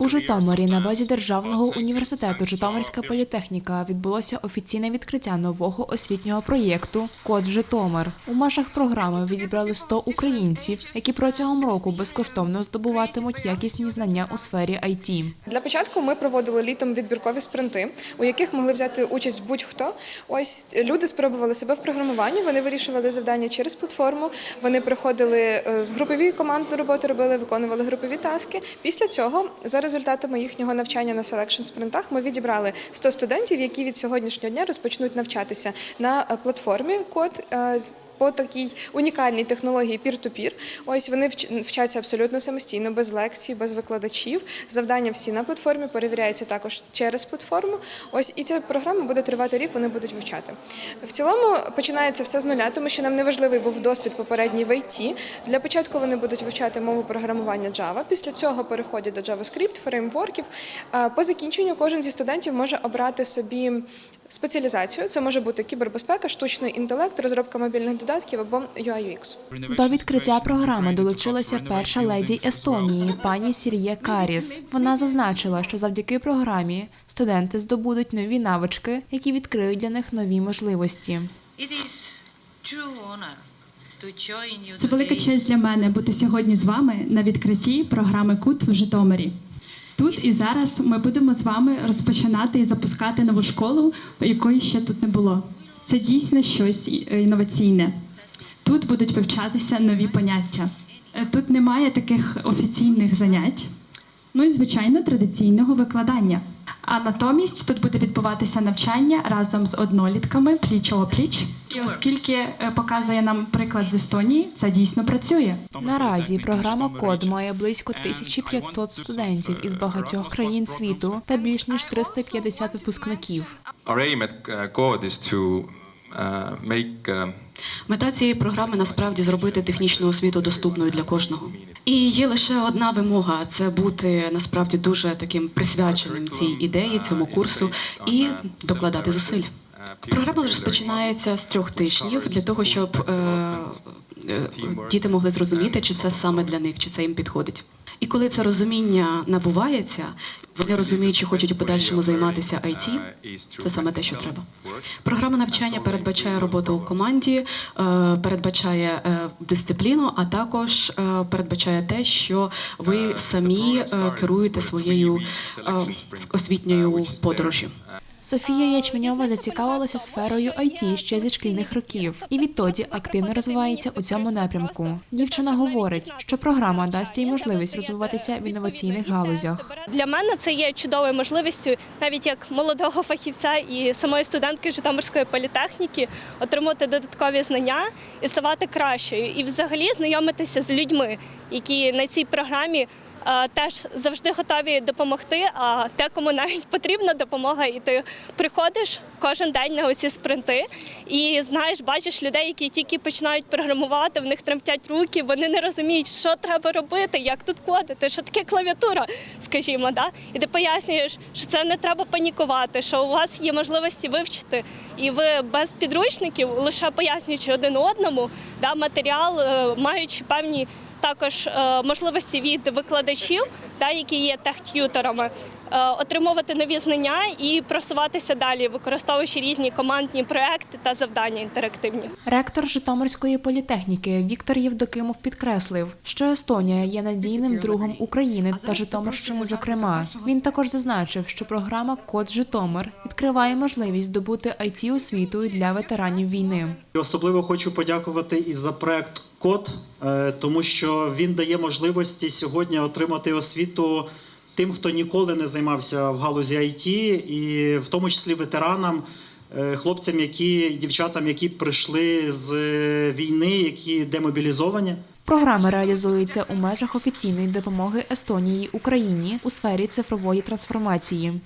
У Житомирі на базі Державного університету Житомирська політехніка відбулося офіційне відкриття нового освітнього проєкту Код Житомир. У межах програми відібрали 100 українців, які протягом року безкоштовно здобуватимуть якісні знання у сфері IT. Для початку ми проводили літом відбіркові спринти, у яких могли взяти участь будь-хто. Ось люди спробували себе в програмуванні. Вони вирішували завдання через платформу. Вони приходили е, в групові командну роботу, робили, виконували групові таски. Після цього, за результатами їхнього навчання на селекшн спринтах, ми відібрали 100 студентів, які від сьогоднішнього дня розпочнуть навчатися на е, платформі код. По такій унікальній технології peer-to-peer. Ось вони вчаться абсолютно самостійно, без лекцій, без викладачів. Завдання всі на платформі перевіряються також через платформу. Ось і ця програма буде тривати рік. Вони будуть вивчати. В цілому починається все з нуля, тому що нам не важливий був досвід попередній в IT. Для початку вони будуть вивчати мову програмування Java. Після цього переходять до JavaScript, фреймворків. По закінченню кожен зі студентів може обрати собі спеціалізацію. Це може бути кібербезпека, штучний інтелект, розробка мобільних додатків або UI-UX. До відкриття програми долучилася перша леді Естонії, пані Сір'є Каріс. Вона зазначила, що завдяки програмі студенти здобудуть нові навички, які відкриють для них нові можливості. Це велика честь для мене бути сьогодні з вами на відкритті програми КУТ в Житомирі. Тут і зараз ми будемо з вами розпочинати і запускати нову школу, якої ще тут не було. Це дійсно щось е, інноваційне. Тут будуть вивчатися нові поняття. Е, Тут немає таких офіційних занять, ну і звичайно традиційного викладання. А натомість тут буде відбуватися навчання разом з однолітками пліч пліч. І оскільки е, показує нам приклад з Естонії, це дійсно працює. Наразі програма Код має близько 1500 студентів із багатьох країн світу та більш ніж 350 випускників. Uh, uh, uh, Мета цієї програми насправді зробити технічну освіту доступною для кожного. І є лише одна вимога це бути насправді дуже таким присвяченим цій ідеї, цьому курсу і докладати зусиль. Програма розпочинається з трьох тижнів для того, щоб е, е, діти могли зрозуміти, чи це саме для них, чи це їм підходить. І коли це розуміння набувається, вони розуміють, чи хочуть у подальшому займатися IT, це саме те, що треба. Програма навчання передбачає роботу у команді, е, передбачає е, дисципліну, а також е, передбачає те, що ви самі керуєте своєю освітньою подорожю. Софія Ячменьова зацікавилася сферою IT ще зі шкільних років і відтоді активно розвивається у цьому напрямку. Дівчина говорить, що програма дасть їй можливість розвиватися в інноваційних галузях. Для мене це є чудовою можливістю, навіть як молодого фахівця і самої студентки Житомирської політехніки, отримати додаткові знання і ставати кращою, і взагалі знайомитися з людьми, які на цій програмі. Е, Теж завжди готові допомогти, а декому навіть потрібна допомога, і ти приходиш кожен день на оці спринти і знаєш, бачиш людей, які тільки починають програмувати, в них тремтять руки, вони не розуміють, що треба робити, як тут кодити, що таке клавіатура, скажімо, да? і ти пояснюєш, що це не треба панікувати, що у вас є можливості вивчити, і ви без підручників, лише пояснюючи один одному, да, матеріал, е, маючи певні також е, можливості від викладачів, да, які є техтюторами, отримувати нові знання і просуватися далі, використовуючи різні командні проекти та завдання інтерактивні. Ректор Житомирської політехніки Віктор Євдокимов підкреслив, що Естонія є надійним другом України та Житомирщини. Зокрема, він також зазначив, що програма Код Житомир відкриває можливість здобути it освіту для ветеранів війни. Особливо хочу подякувати і за проект Код, е, тому що він дає можливості сьогодні отримати освіту тим, хто ніколи не займався в галузі IT, і в тому числі ветеранам, е, хлопцям, які дівчатам, які прийшли з е, війни, які демобілізовані. Програма реалізується у межах офіційної допомоги Естонії Україні у сфері цифрової трансформації.